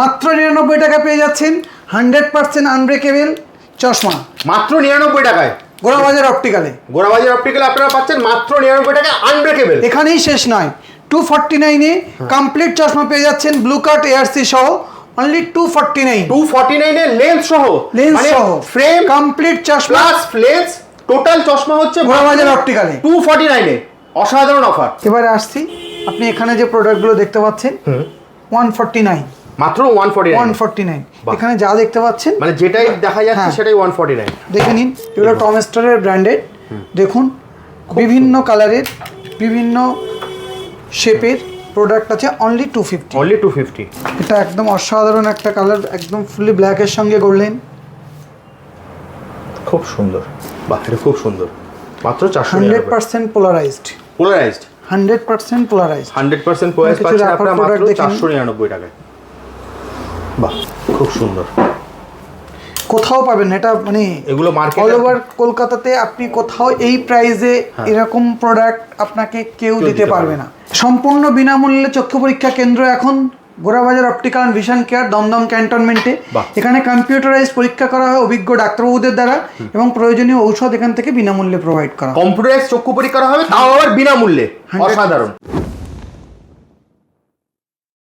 মাত্র নিরানব্বই টাকা পেয়ে যাচ্ছেন হান্ড্রেড পার্সেন্ট আনব্রেকেবল চশমা। মাত্র নিরানব্বই টাকায়। গোড়াবাজার অপটিক্যালে গোড়াবাজার অপটিক্যালে আপনারা পাচ্ছেন মাত্র নিরানব্বই টাকা আনব্রেকেবল এখানেই শেষ নয় টু ফর্টি নাইনে কমপ্লিট চশমা পেয়ে যাচ্ছেন ব্লু কার্ট এআরসি সহ only two forty nine two forty নাইনের লেন্স সহ লেন্স সহ। ফ্রেম কমপ্লিট চশমা। প্লাস লেন্স টোটাল চশমা হচ্ছে গোড়াবাজার অপটিক্যালে টু ফর্টি নাইনে অসাধারণ অফার এবারে আসছি আপনি এখানে যে প্রোডাক্টগুলো দেখতে পাচ্ছেন ওয়ান ফর্টি নাইন মাত্র one forty one nine forty nine বাহ। এখানে যা দেখতে পাচ্ছেন মানে যেটাই দেখা যাচ্ছে হ্যাঁ। সেটাই ওয়ান ফর্টি নাইন দেখে নিন এগুলো টম স্টারের ব্র্যান্ডেড দেখুন বিভিন্ন কালারের বিভিন্ন শেপের প্রোডাক্ট আছে only two fifty only two fifty এটা একদম অসাধারণ একটা কালার একদম ফুলি ব্ল্যাকের সঙ্গে করলেন খুব সুন্দর। বাহ এটা খুব সুন্দর। মাত্র চারশো hundred percent polarised polarised hundred percent polarised hundred percent polarise কিছু পাচ্ছেন আপনারা মাত্র। চারশো নিরানব্বই টাকায়। বাহ খুব সুন্দর। কোথাও পাবেন এটা মানে এগুলো মার্কেট অল ওভার কলকাতাতে আপনি কোথাও এই প্রাইসে এরকম প্রোডাক্ট আপনাকে কেউ হ্যাঁ। দিতে পারবে না। সম্পূর্ণ বিনামূল্যে চক্ষু পরীক্ষা কেন্দ্র এখন Gorabazar optical and vision care Dum Dum ক্যান্টনমেন্টে এখানে কম্পিউটারাইজ পরীক্ষা করা হয় অভিজ্ঞ ডাক্তারবাবুদের দ্বারা এবং প্রয়োজনীয় ঔষধ এখান থেকে বিনামূল্যে প্রোভাইড করা হয়। কম্পিউটারাইজ চক্ষু পরীক্ষা করা হবে তাও আবার বিনামূল্যে। 100% অসাধারণ।